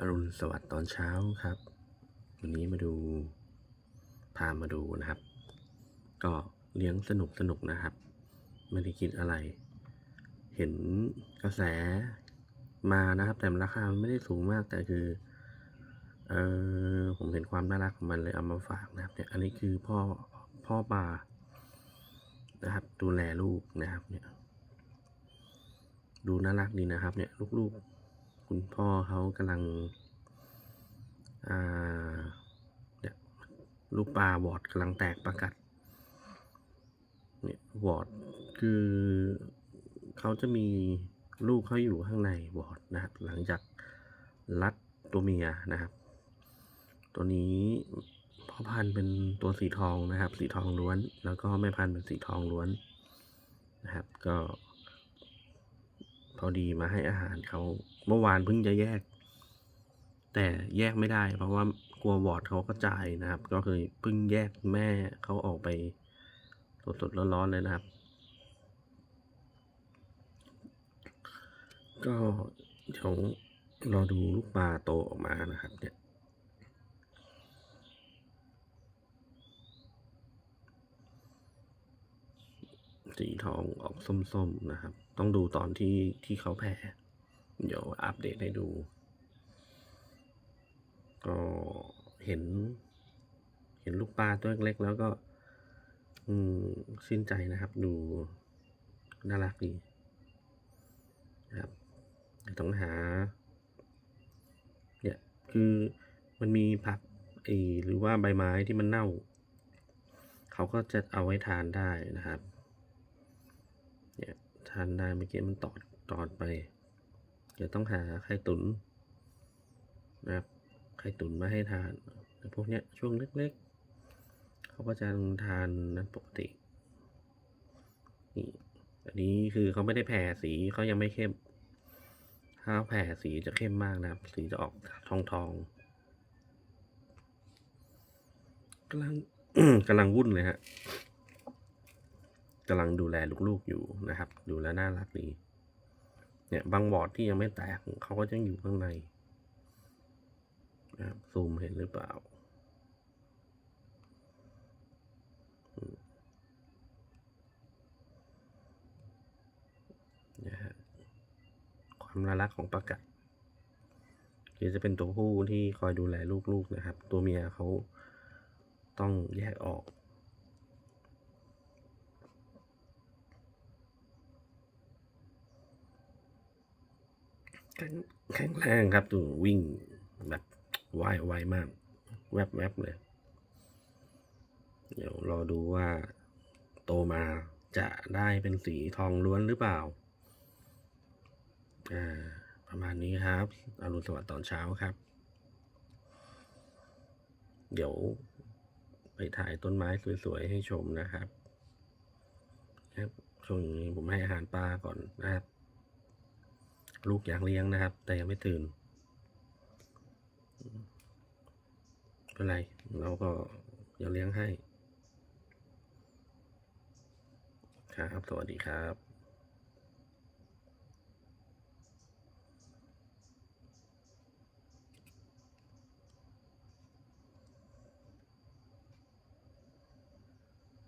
อรุณสวัสดิ์ตอนเช้าครับ วันนี้มาดูพามาดูนะครับ ก็เลี้ยงสนุกสนุกนะครับ ไม่ได้คิดอะไร เห็นกระแสมานะครับ แต่ราคามันไม่ได้สูงมากแต่คือเออผมเห็นความน่ารักของมันเลยเอามาฝากนะครับเนี่ยอันนี้คือพ่อพ่อปลานะครับ ดูแลลูกนะครับเนี่ยดูน่ารักดีนะครับ เนี่ยลูกๆ คุณพ่อเขากำลังเนี่ยลูกปลาวอร์ดกำลังแตกประกัดเนี่ยวอร์ดคือเขาจะมีลูกเขาอยู่ข้างในวอร์ดนะครับ หลังจากรัดตัวเมียนะครับ ตัวนี้พ่อพันธุ์เป็นตัวสีทองนะครับ สีทองล้วน แล้วก็แม่พันธุ์เป็นสีทองล้วนนะครับ ก็ พอดีมาให้อาหารเขาเมื่อวานเพิ่งจะแยก แต่แยกไม่ได้ เพราะว่ากลัววอร์ดเขากระจายนะครับ ก็คือเพิ่งแยกแม่เขาออกไปสดๆร้อนๆเลยนะครับ ก็เดี๋ยวรอดูลูกปลาโตออกมานะครับ เนี่ยสีทองออกส้มๆนะครับ ต้องดูตอนที่ที่เขาแผ่เดี๋ยวอัปเดตให้ดู ก็เห็น เห็นลูกปลาตัวเล็กๆแล้วก็ อืมชื่นใจนะครับ ดูน่ารักดีนะครับต้องหา เนี่ยคือมันมีผักไอหรือว่าใบไม้ที่มันเน่า เขาก็จะเอาไว้ทานได้นะครับ เนี่ย ทานได้เมื่อกี้มันตอดตอดไป เดี๋ยวต้องหาไข่ตุนนะครับไข่ตุนมาให้ทานพวกเนี้ยช่วงเล็กๆ เขาก็จะทานนั้นปกตินี่อันนี้คือเขาไม่ได้แผ่สีเขายังไม่เข้ม ถ้าแผ่สีจะเข้มมากนะครับ สีจะออกทองทองกำลังกำลังวุ่นเลยฮะ กำลังดูแลลูกๆอยู่นะครับ ดูแลน่ารักดีเนี่ยบางบอร์ดที่ยังไม่แตกเขาก็ยังอยู่ข้างในนะครับซูมเห็นหรือเปล่า นะฮะความน่ารักของประกัดคือจะเป็นตัวผู้ที่คอยดูแลลูกๆนะครับ ตัวเมียเขาต้องแยกออก แข็งแรงครับดูวิ่งแบบไวไวมาก แวบแวบเลย เดี๋ยวรอดูว่า โตมาจะได้เป็นสีทองล้วนหรือเปล่า อ่า ประมาณนี้ครับอรุณสวัสดิ์ตอนเช้าครับ เดี๋ยวไปถ่ายต้นไม้สวยๆให้ชมนะครับ ครับช่วงนี้ผมให้อาหารปลาก่อนนะครับ ลูกอยากเลี้ยงนะครับ แต่ยังไม่ตื่นไม่เป็นไร เราก็เดี๋ยวเลี้ยงให้ ครับ สวัสดีครับ